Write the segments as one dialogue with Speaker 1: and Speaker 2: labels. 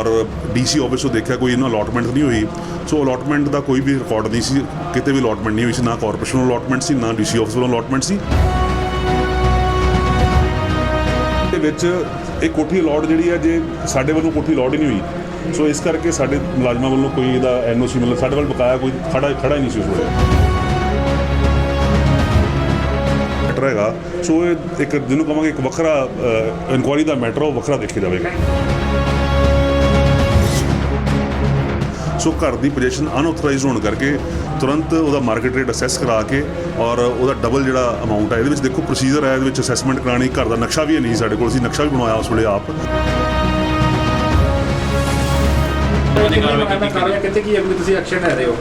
Speaker 1: ਔਰ DC office ਤੋਂ ਦੇਖਿਆ ਕੋਈ ਇਹਨਾਂ ਅਲਾਟਮੈਂਟ ਨਹੀਂ ਹੋਈ। ਸੋ ਅਲਾਟਮੈਂਟ ਦਾ ਕੋਈ ਵੀ ਰਿਕਾਰਡ ਨਹੀਂ ਸੀ, ਕਿਤੇ ਵੀ ਅਲਾਟਮੈਂਟ ਨਹੀਂ ਹੋਈ ਸੀ, ਨਾ ਕਾਰਪੋਰੇਸ਼ਨ ਵੱਲੋਂ ਅਲਾਟਮੈਂਟ ਸੀ, ਨਾ ਡੀਸੀ ਆਫਿਸ ਵੱਲੋਂ ਅਲਾਟਮੈਂਟ ਸੀ। ਦੇ ਵਿੱਚ ਇਹ ਕੋਠੀ ਅਲਾਟ ਜਿਹੜੀ ਹੈ, ਜੇ ਸਾਡੇ ਵੱਲੋਂ ਕੋਠੀ ਅਲਾਟ ਹੀ ਨਹੀਂ ਹੋਈ। ਸੋ ਇਸ ਕਰਕੇ ਸਾਡੇ ਮੁਲਾਜ਼ਮਾਂ ਵੱਲੋਂ ਕੋਈ ਇਹਦਾ ਐਨਓਸੀ ਮਤਲਬ ਸਾਡੇ ਵੱਲ ਬਕਾਇਆ ਕੋਈ ਖੜਾ ਖੜਾ ਹੀ ਨਹੀਂ ਸੀ ਹੋਇਆ ਮੈਟਰ ਹੈਗਾ। ਸੋ ਇਹ ਇੱਕ ਜਿਹਨੂੰ ਕਹਾਂਗੇ ਇੱਕ ਵੱਖਰਾ ਇਨਕੁਆਇਰੀ ਦਾ ਮੈਟਰ ਉਹ ਵੱਖਰਾ ਦੇਖਿਆ ਜਾਵੇਗਾ। ਸੋ ਘਰ ਦੀ ਪੋਜੀਸ਼ਨ ਅਨਆਥੋਰਾਈਜ਼ਡ ਹੋਣ ਕਰਕੇ ਤੁਰੰਤ ਉਹਦਾ ਮਾਰਕੀਟ ਰੇਟ ਅਸੈਸ ਕਰਾ ਕੇ ਔਰ ਉਹਦਾ ਡਬਲ ਜਿਹੜਾ ਅਮਾਉਂਟ ਹੈ ਇਹਦੇ ਵਿੱਚ ਦੇਖੋ ਪ੍ਰੋਸੀਜਰ ਹੈ ਇਹਦੇ ਵਿੱਚ ਅਸੈਸਮੈਂਟ ਕਰਾਣੀ ਘਰ ਦਾ ਨਕਸ਼ਾ ਵੀ ਹੈ ਨਹੀਂ ਸਾਡੇ ਕੋਲ, ਅਸੀਂ ਨਕਸ਼ਾ ਵੀ ਬਣਵਾਇਆ ਉਸ ਵੇਲੇ ਆਪ।
Speaker 2: ਕਾਰਵਾਈ ਕਿਤੇ ਕੀ ਅਗਲੀ ਤੁਸੀਂ ਐਕਸ਼ਨ ਲੈ ਰਹੇ ਹੋ?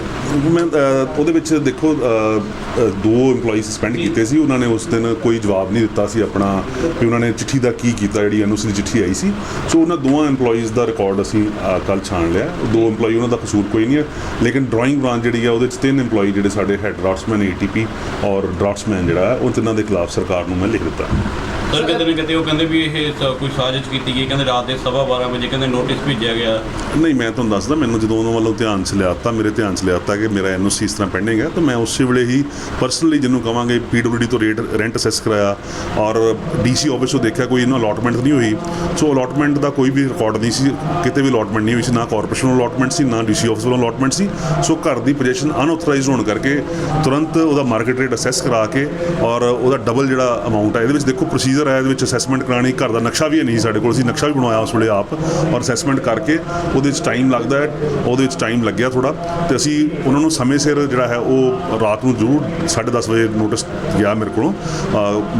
Speaker 1: ਮੈਂ ਅਹ, ਉਹਦੇ ਵਿੱਚ ਦੇਖੋ ਅਹ, ਅਹ, ਦੋ EMPLOYEE ਸਸਪੈਂਡ ਕੀਤੇ ਸੀ। ਉਹਨਾਂ ਨੇ ਉਸ ਦਿਨ ਕੋਈ ਜਵਾਬ ਨਹੀਂ ਦਿੱਤਾ ਸੀ ਆਪਣਾ ਕਿ ਉਹਨਾਂ ਨੇ ਚਿੱਠੀ ਦਾ ਕੀ ਕੀਤਾ ਜਿਹੜੀ ਐਨਓਸੀ ਦੀ ਚਿੱਠੀ ਆਈ ਸੀ। ਸੋ ਉਹਨਾਂ ਦੋਵਾਂ EMPLOYEES ਦਾ ਰਿਕਾਰਡ ਅਸੀਂ ਕੱਲ ਛਾਣ ਲਿਆ। ਉਹ ਦੋ EMPLOYEE ਉਹਨਾਂ ਦਾ ਕਸੂਰ ਕੋਈ ਨਹੀਂ ਹੈ। ਲੇਕਿਨ ਡਰਾਇੰਗ ਬ੍ਰਾਂਚ ਜਿਹੜੀ ਹੈ ਉਹਦੇ ਵਿੱਚ ਤਿੰਨ EMPLOYEE ਜਿਹੜੇ ਸਾਡੇ ਹੈਡ ਡਰਾਫਟਸਮੈਨ ATP ਔਰ ਡਰਾਫਟਸਮੈਨ ਜਿਹੜਾ ਹੈ ਉਹ ਤਿੰਨਾਂ ਦੇ ਖਿਲਾਫ ਸਰਕਾਰ ਨੂੰ ਮੈਂ ਲਿਖ ਦਿੱਤਾ।
Speaker 3: ਸਰ, ਕਿਤੇ ਨਾ ਕਿਤੇ ਉਹ ਕਹਿੰਦੇ ਵੀ ਇਹ ਸ- ਕੋਈ ਸਾਜ਼ਿਸ਼ ਕੀਤੀ ਗਈ, ਕਹਿੰਦੇ ਰਾਤ ਦੇ ਸਵਾ 12 ਵਜੇ ਕਹਿੰਦੇ ਨੋਟਿਸ ਭੇਜਿਆ ਗਿਆ।
Speaker 1: ਨਹੀਂ, ਮੈਂ ਤੁਹਾਨੂੰ ਦੱਸਦਾ, ਮੈਨੂੰ ਜਦੋਂ ਉਹਨਾਂ ਵੱਲੋਂ ਧਿਆਨ 'ਚ ਲਿਆਤਾ, ਮੇਰੇ ਧਿਆਨ 'ਚ ਲਿਆਤਾ ਕਿ ਮੇਰਾ ਐਨਓਸੀ ਇਸ ਤਰ੍ਹਾਂ ਪੈਂਡਿੰਗ ਹੈ, ਤਾਂ ਮੈਂ ਉਸੇ ਵੇਲੇ ਹੀ ਪਰਸਨਲੀ ਜਿਹਨੂੰ ਕਵਾਂਗੇ ਪੀਡਬਲਯੂਡੀ ਤੋਂ ਰੇਟ ਰੈਂਟ ਅਸੈਸ ਕਰਾਇਆ ਔਰ ਡੀਸੀ ਆਫਿਸ ਤੋਂ ਦੇਖਿਆ ਕੋਈ ਇਹਨਾਂ ਅਲਾਟਮੈਂਟ ਨਹੀਂ ਹੋਈ। ਸੋ ਅਲਾਟਮੈਂਟ ਦਾ ਕੋਈ ਵੀ ਰਿਕਾਰਡ ਨਹੀਂ ਸੀ, ਕਿਤੇ ਵੀ ਅਲਾਟਮੈਂਟ ਨਹੀਂ ਹੋਈ ਸੀ, ਨਾ ਕਾਰਪੋਰੇਸ਼ਨ ਵੱਲੋਂ ਅਲਾਟਮੈਂਟ ਸੀ, ਨਾ ਡੀਸੀ ਆਫਿਸ ਵੱਲੋਂ ਅਲਾਟਮੈਂਟ ਸੀ। ਸੋ ਘਰ ਦੀ ਪੋਜੀਸ਼ਨ ਅਨਆਥੋਰਾਈਜ਼ਡ ਹੋਣ ਕਰਕੇ ਤੁਰੰਤ ਉਹਦਾ ਮਾਰਕੀਟ ਰੇਟ ਅਸੈਸ ਕਰਾ ਕੇ ਔਰ ਉਹਦਾ ਡਬਲ ਜਿਹੜਾ ਅਮਾਉਂਟ ਹੈ ਇਹਦੇ ਵਿੱਚ ਦੇਖੋ ਪ੍ਰੋਸੀਜਰ ਹੈ ਇਹਦੇ ਵਿੱਚ ਅਸੈਸਮੈਂਟ ਕਰਾਣੀ ਘਰ ਦਾ ਨਕਸ਼ਾ ਵੀ ਨਹੀਂ ਸਾਡੇ ਕੋਲ। ਅਸੀਂ ਨਕਸ਼ਾ ਵੀ ਬਣਾਇਆ ਉਸ ਵੇਲੇ ਆਪ ਔਰ ਅਸੈਸਮੈਂਟ ਕਰਕੇ ਉਹਦੇ ਵਿੱਚ ਟਾਈਮ ਲੱਗਦਾ ਹੈ ਉਹਦੇ ਵਿੱਚ ਟਾਈਮ ਲੱਗਿਆ ਥੋੜਾ ਤੇ ਅਸੀਂ ਉਹਨਾਂ ਨੂੰ ਸਮੇਂ ਸਿਰ ਜਿਹੜਾ ਹੈ ਉਹ ਰਾਤ ਨੂੰ ਜ਼ਰੂਰ 10:30 ਵਜੇ ਨੋਟਿਸ ਗਿਆ ਮੇਰੇ ਕੋਲੋਂ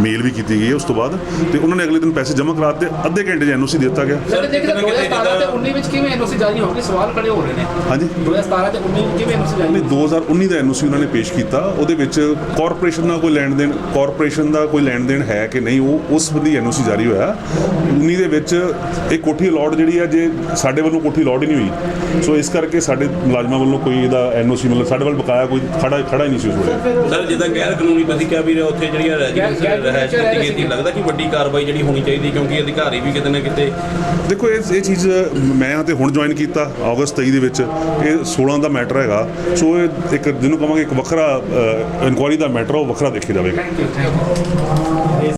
Speaker 1: ਮੇਲ ਵੀ ਕੀਤੀ ਗਈ ਹੈ ਉਸ ਤੋਂ ਬਾਅਦ। ਤੇ ਉਹਨਾਂ ਨੇ ਅਗਲੇ ਦਿਨ ਪੈਸੇ ਜਮ੍ਹਾਂ ਕਰਾ ਦਿੱਤੇ ਅੱਧੇ ਘੰਟੇ 'ਚ ਐਨਓਸੀ ਦਿੱਤਾ ਗਿਆ।
Speaker 2: ਸਰ ਦੇਖਦੇ 2017 ਤੇ 19 ਵਿੱਚ ਕਿਵੇਂ ਐਨਓਸੀ ਜਾਰੀ ਹੋ ਗਈ ਸਵਾਲ ਖੜੇ ਹੋ ਰਹੇ ਨੇ।
Speaker 1: ਹਾਂਜੀ।
Speaker 2: 2017 ਤੇ 19 ਵਿੱਚ ਕਿਵੇਂ ਐਨਓਸੀ ਜਾਰੀ
Speaker 1: ਨਹੀਂ 2019 ਦਾ ਐਨਓਸੀ ਉਹਨਾਂ ਨੇ ਪੇਸ਼ ਕੀਤਾ। ਉਹਦੇ ਵਿੱਚ ਕਾਰਪੋਰੇਸ਼ਨ ਦਾ ਕੋਈ ਲੈਣ ਦੇਣ ਕਾਰਪੋਰੇਸ਼ਨ ਦਾ ਕੋਈ ਲੈਣ ਦੇਣ ਹੈ ਕਿ ਨਹੀਂ ਉਹ ਉਸ ਸੰਬੰਧੀ ਐਨਓਸੀ ਜਾਰੀ ਹੋਇਆ। 19 ਦੇ ਵਿੱਚ ਇਹ ਕੋਠੀ ਅਲਾਟ ਜਿਹੜੀ ਹੈ ਜੇ ਸਾਡੇ ਵੱਲੋਂ ਕੋਠੀ ਅਲਾਟ ਹੀ ਨਹੀਂ ਹੋਈ ਸੋ ਇਸ ਕਰਕੇ ਸਾਡੇ ਮੁਲਾਜ਼ਮਾਂ ਵੱਲੋਂ ਕੋਈ ਇਹਦਾ ਐਨਓਸੀ ਮਤਲਬ ਸਾਡੇ ਵੱਲ ਬਕਾਇਆ ਕੋਈ ਖੜਾ ਖੜਾ ਹੀ ਨਹੀਂ ਸੀ ਹੋਇਆ
Speaker 3: ਸਰ ਜਿੱਦਾਂ ਗੈਰ ਕਾਨੂੰਨੀ ਤੁਸੀਂ ਕਿਹਾ ਵੀ ਉੱਥੇ ਜਿਹੜੀਆਂ
Speaker 2: ਰਹਿਸ਼
Speaker 3: ਕੀਤੀ ਗਈ ਲੱਗਦਾ ਕਿ ਵੱਡੀ ਕਾਰਵਾਈ ਜਿਹੜੀ ਹੋਣੀ ਚਾਹੀਦੀ ਕਿਉਂਕਿ ਅਧਿਕਾਰੀ ਵੀ ਕਿਤੇ ਨਾ ਕਿਤੇ
Speaker 1: ਦੇਖੋ ਇਹ ਇਹ ਚੀਜ਼ ਮੈਂ ਤੇ ਹੁਣ ਜੁਆਇਨ ਕੀਤਾ ਅਗਸਤ 23 ਦੇ ਵਿੱਚ। ਇਹ 16 ਦਾ ਮੈਟਰ ਹੈਗਾ। ਸੋ ਇਹ ਇੱਕ ਜਿਹਨੂੰ ਕਹਾਂਗੇ ਇੱਕ ਵੱਖਰਾ ਇਨਕੁਆਇਰੀ ਦਾ ਮੈਟਰ ਉਹ ਵੱਖਰਾ ਦੇਖੀ ਜਾਵੇਗਾ।